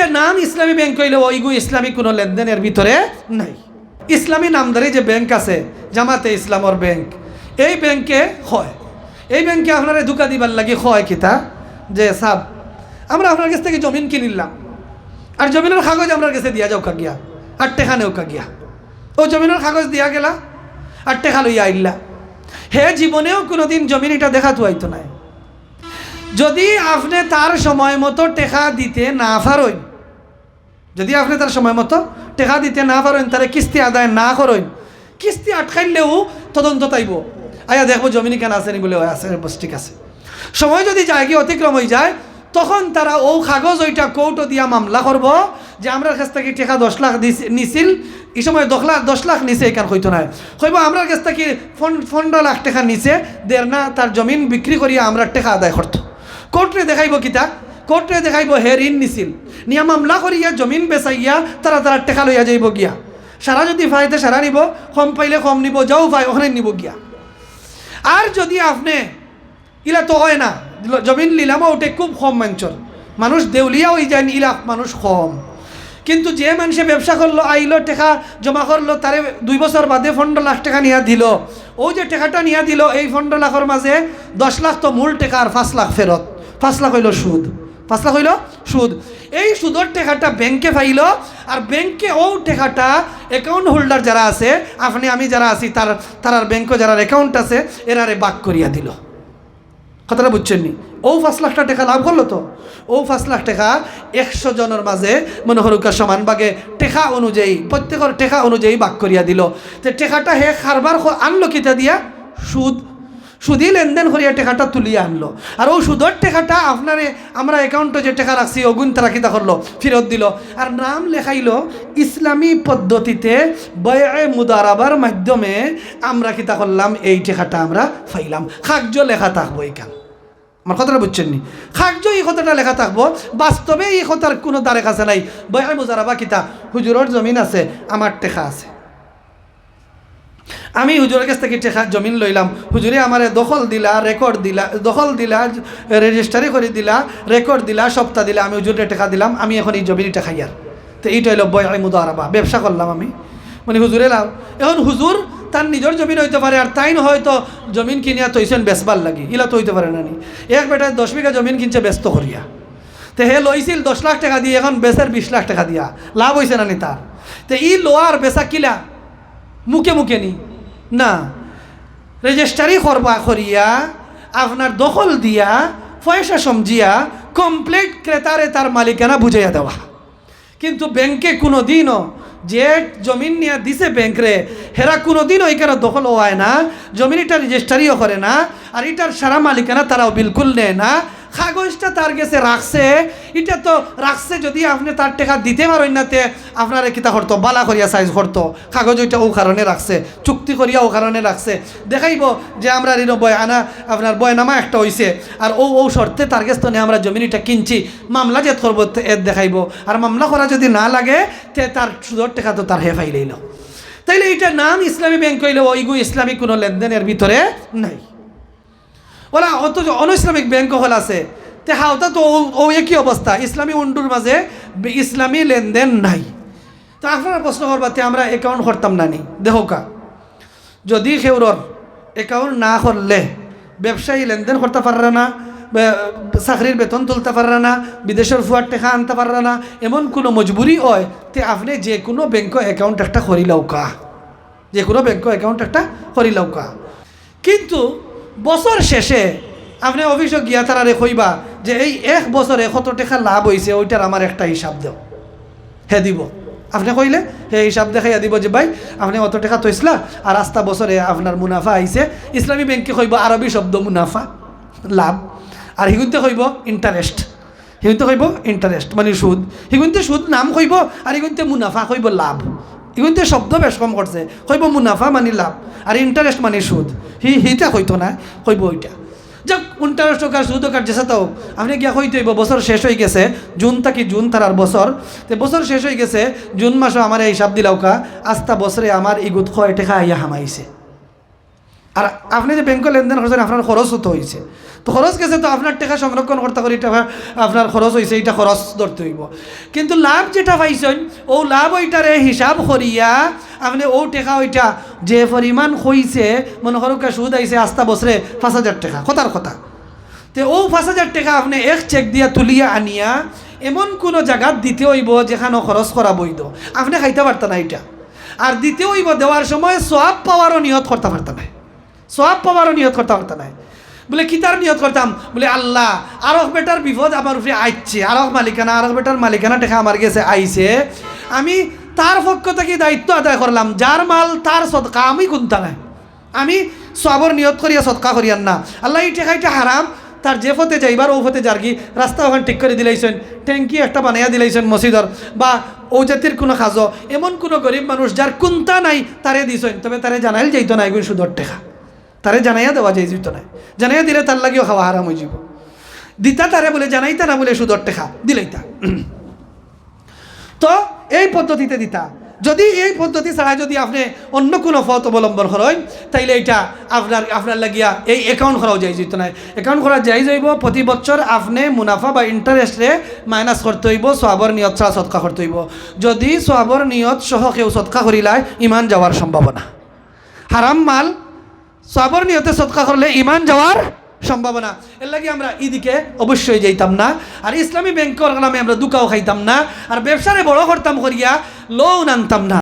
এইটা নাম ইসলামী ব্যাংক হইলে ওইগু ইসলামী কোনো লেনদেনের ভিতরে নাই। ইসলামী নামদারি যে ব্যাংক আছে, জামাতে ইসলামর ব্যাংক এই ব্যাংকে হয়। এই ব্যাংকে আপনারা ধোকা দিবার লাগে হয় কিতা যে, সাব, আমরা আপনার কাছ থেকে জমিন কিনিলাম। আর জমিনের কাগজ আপনার কাছে দিয়া যাও গিয়া আর টেকা নেও গিয়া। ও জমিনের কাগজ দিয়া গেলা আর টেকা লইয়া আইলা। হে জীবনেও কোনোদিন জমিন এটা দেখা তো আইতো নাই। যদি আপনি তার সময় মতো টেকা দিতে না পারেন যদি আপনি তার সময় মতো টেকা দিতে না পারেন তারে কিস্তি আদায় না করেন। কিস্তি আটকাইলেও তদন্ত তাইব। আয়া দেখব জমিনি কেন আছে নি বলে "ও, আছে ঠিক আছে। সময় যদি জায়গা অতিক্রম হয়ে যায় তখন তারা ও কাগজ ওইটা কৌটো দিয়া মামলা করব যে আমরা কাছ থেকে টেকা দশ লাখ নিছিল। এই সময় দশ লাখ দশ লাখ নিছে এখান হইতো না। হইব আমরা কাছ থেকে পনেরো লাখ টাকা নিছে দের না তার জমিন বিক্রি করিয়া আমরা টাকা আদায় করতো। কোর্টে দেখাইব কিতা? কোর্টে দেখাইব হে ঋণ নিছিল। নিয়া মামলা করিয়া, জমিন বেচাইয়া, তারা তারা টেকা লইয়া যাইব গিয়া। সারা যদি ফাইতে সারা নিব, কম পাইলে কম নিব, যাও ভাই, ওখানে নিব গিয়া। আর যদি আপনি ইলা তো হয় না, জমিন লিলামও ওটে খুব কম মাঞ্চল মানুষ দেউলিয়া হয়ে যায়, ইলা মানুষ কম। কিন্তু যে মানুষে ব্যবসা করল, আইলো, টাকা জমা করল, তারে দুই বছর বাদে পনেরো লাখ টাকা নিয়া দিল। ও যে টাকাটা নিয়া দিল, এই পনেরো লাখের মাঝে দশ লাখ তো মূল টেকা আর পাঁচ লাখ ফেরত। পাঁচ লাখ হইল সুদ। পাঁচ লাখ হইল সুদ। এই সুদের টাকাটা ব্যাংকে পাইল, আর ব্যাংকে ও টাকাটা অ্যাকাউন্ট হোল্ডার যারা আছে, আপনি, আমি যারা আছি, তার তার ব্যাংকে যারা অ্যাকাউন্ট আছে এরারে বাক করিয়া দিল। কথাটা বুঝছেন নি? ও পাঁচ লাখ টাকা লাভ করল তো? ও পাঁচ লাখ টাকা একশো জনের মাঝে মনে হরুকা সমান ভাগে টেকা অনুযায়ী, প্রত্যেকের টেকা অনুযায়ী বাক করিয়া দিল। তো টেকাটা হে খারবার আনলো কিতা দিয়া? সুদ। সুদি লেনদেন করিয়া টেকাটা তুলিয়া আনলো। আর ও সুদের টেকাটা আপনারে আমরা অ্যাকাউন্টে যে টাকা রাখছি অগুন তারা কিতা করল? ফেরত দিল। আর নাম লেখাইল, ইসলামী পদ্ধতিতে বয়ে মুদারাবার মাধ্যমে আমরা কিতা করলাম? এই টেকাটা আমরা ফাইলাম। খাদ্য লেখা থাকব এইখান আমার কথাটা বুঝছেন নি? খাদ্য এই কথাটা লেখা থাকব, বাস্তবে এই কথার কোনো দ্বারে কাছে নাই। বয়ে মুজারাবা কিতা হুজুরের জমিন আছে, আমার টেকা আছে। আমি হুজুরের কাছ থেকে টেকা জমিন লইলাম। হুজুরে আমারে দখল দিলা রেকর্ড দিলা, দখল দিলা রেজিস্টারি করে দিলা রেকর্ড দিলা, সপ্তাহ দিলা, আমি হুজুরে টাকা দিলাম, আমি এখন এই জমিনটা খাইয়ার তো এইটা হইল বয় মুদারাবা, ব্যবসা করলাম আমি। মানে হুজুরে লাভ এখন হুজুর তার নিজের জমিন হইতে পারে, আর তাই হয়তো জমিন কিনিয়া তৈছেন বেচবার লাগি, ইলা তো হইতে পারে না নি। এক বেটায় দশ বিঘা জমিন কিনছে, ব্যস্ত করিয়া। তো হে লইছিল দশ লাখ টাকা দিয়ে, এখন বেচের বিশ লাখ টাকা দিয়া, লাভ হয়েছে না নি তার। তো ই লোয়ার বেচা কিলা, মুখে মুখে নি। না। রেজিস্টারি করবা করিয়া, আপনার দখল দিয়া, পয়সা সমজিয়া কমপ্লিট ক্রেতারে তার মালিকানা বুঝাইয়া দেওয়া। কিন্তু ব্যাংকে কোনো দিনও যে জমিন নিয়ে দিছে ব্যাংকরে হেরা কোনো দিনও এখানে দখল হয় না, জমিন এটা রেজিস্টারিও করে না, আর এটার সারা মালিকানা তারাও বিলকুল নেয় না। কাগজটা তার কাছে রাখছে, এটা তো রাখছে যদি আপনি তার টাকা দিতে পারেন না তে, আপনার কিতা করতো? বালা করিয়া সাইজ করতো। কাগজ ওইটা ও কারণে রাখছে, চুক্তি করিয়া ও কারণে রাখছে। দেখাইব যে আমরা ঋণ বয় আনা, আপনার বয়নামা একটা হইছে, আর ও ও শর্তে তার কাছ থেকে আমরা জমিনটা কিনছি। মামলা যে করব তে এর দেখাইব। আর মামলা করা যদি না লাগে, তে তার সুদর টাকা তো তার হেফাই লইল তাইলে এটা নাম ইসলামী ব্যাংক হইলে ওইগু ইসলামিক কোনো লেনদেনের ভিতরে নাই। ওরা অথচ অন ইসলামিক ব্যাংক হল আছে, তে হাওতা তো ও- একই অবস্থা। ইসলামী উন্ডুর মাঝে ইসলামী লেনদেন নাই। তো আপনারা প্রশ্ন করবাতে আমরা অ্যাকাউন্ট করতাম না নি। দেহকা যদি সেউরর অ্যাকাউন্ট না করলে ব্যবসায়ী লেনদেন করতে পারবে না চাকরির বেতন তুলতে পারবে না, বিদেশের ফুয়ার টাকা আনতে পারবে না, এমন কোনো মজবুরি হয়, তে আপনি যে কোনো ব্যাংক অ্যাকাউন্ট একটা করিলাও কা যে কোনো ব্যাংক অ্যাকাউন্ট একটা করিলাও কা কিন্তু বছর শেষে আপনি অফিসে গিয়া তারারে কইবা যে এই এক বছরে কত টাকা লাভ হয়েছে ওইটার আমার একটা হিসাব দেও হে দিব। আপনি কইলে, হে হিসাব দেখাইয়া দিব যে ভাই, আপনি অত টাকা তৈসলা আর আস্তা বছরে আপনার মুনাফা আইছে ইসলামী ব্যাংকে কইব আরবি শব্দ মুনাফা, লাভ। আর হিগুনতে কইব ইন্টারেস্ট হিগুনতে কইব ইন্টারেস্ট মানে সুদ। হিগুনতে সুদ নাম কইব আর হিগুনতে মুনাফা কইব, লাভ। হিগুনতে শব্দ বেশ কম করছে। কইব মুনাফা মানি লাভ, আর ইন্টারেস্ট মানি সুদ। হি, হিটা কইতো না কইব ওইটা। যাক ইন্টারেস্ট হোক আর সুদ হোক আর যেসা হোক আপনি গিয়া কইতে হইব, বছর শেষ হয়ে গেছে, জুন থাকি জুন তার আর বছর। তো বছর শেষ হয়ে গেছে, জুন মাসও আমার এই হিসাব দিলাও কা আস্তা বছরে আমার ইগুত কয় টেকা আইয়া হামাইছে। আর আপনি যে ব্যাংকে লেনদেন করছেন আপনার খরচও তো হয়েছে তো খরচ গেছে তো আপনার টাকা সংরক্ষণ করতে করে টাকা আপনার খরচ হয়েছে এটা খরচ ধরতে হইব কিন্তু লাভ যেটা পাইছেন ও লাভ ওইটারে হিসাব করিয়া আপনি ও টাকা ওইটা যে পরিমাণ হইছে মনে করো কে সুদ আইছে আস্তা বছরে পাঁচ হাজার টাকা কথার কথা। তে ও পাঁচ হাজার টাকা আপনি এক চেক দিয়া তুলিয়া আনিয়া, এমন কোনো জায়গাত দিতে হইব যেখানে খরচ করা বৈধ আপনি খাইতে পারতেন না এটা আর দিতে হইব দেওয়ার সময় সোয়াব পাওয়ারও নিয়ত করতে পারতেন না সোয়াব পাওয়ারও নিয়ত করতে পারতেন না। বলে, কি তার নিয়ত করতাম? বলে, আল্লাহ আরক বেটার বিপদ আমার উপরে আইছে আরক মালিকানা আরক বেটার মালিকানা টেকা আমার গেছে, আইছে। আমি তার পক্ষ থেকে দায়িত্ব আদায় করলাম। যার মাল তার সদকা, আমি গুনতা নাই। আমি সবর নিয়ত করিয়া সৎকা করিয়ান না। আল্লাহ, এই টেকাইটা হারাম। তার যে ফতে যাইবার, ও ফতে যারগি রাস্তা ওখানে ঠিক করে দিলাইছেন, ট্যাঙ্কি একটা বানাইয়া দিলাইছেন মসজিদর, বা ও জাতির কোনো খাজ এমন কোনো গরিব মানুষ যার কুন্তা নাই, তারে দিছেন। তবে তারে জানাইল যাইতো না এগুলো সুদর টেকা তারে জানাইয়া দেওয়া যাই যেত না। জানাইয়া দিলে তার লাগিও খাওয়া হারাম হয়ে যাব দিতা তারে বলে জানাইতা না বলে সুদর টেকা দিলাইতা। তো এই পদ্ধতিতে দিতা। যদি এই পদ্ধতি ছাড়া যদি আপনি অন্য কোনো পথ অবলম্বন করেন, তাইলে এটা আপনার আপনার লাগিয়া এই অ্যাকাউন্ট করাও যাই যেত না। অ্যাকাউন্ট করা যাই যাইব, প্রতি বছর আপনি মুনাফা বা ইন্টারেস্টে মাইনাস করতে হইব, সোয়াবর নিয়ত ছাড়া সৎকা করতে হইব। যদি সোয়াবর নিয়ত সহ কেউ সৎকা করিলায়, ইমান যাওয়ার সম্ভাবনা। হারাম মাল সবর নিয়তে সৎকা করলে ইমান যাওয়ার সম্ভাবনা। এর লাগে আমরা ইদিকে অবশ্যই যাইতাম না। আর ইসলামী ব্যাংকর নামে আমরা দুকাও খাইতাম না। আর ব্যবসারে বড় করতাম করিয়া লোন আনতাম না।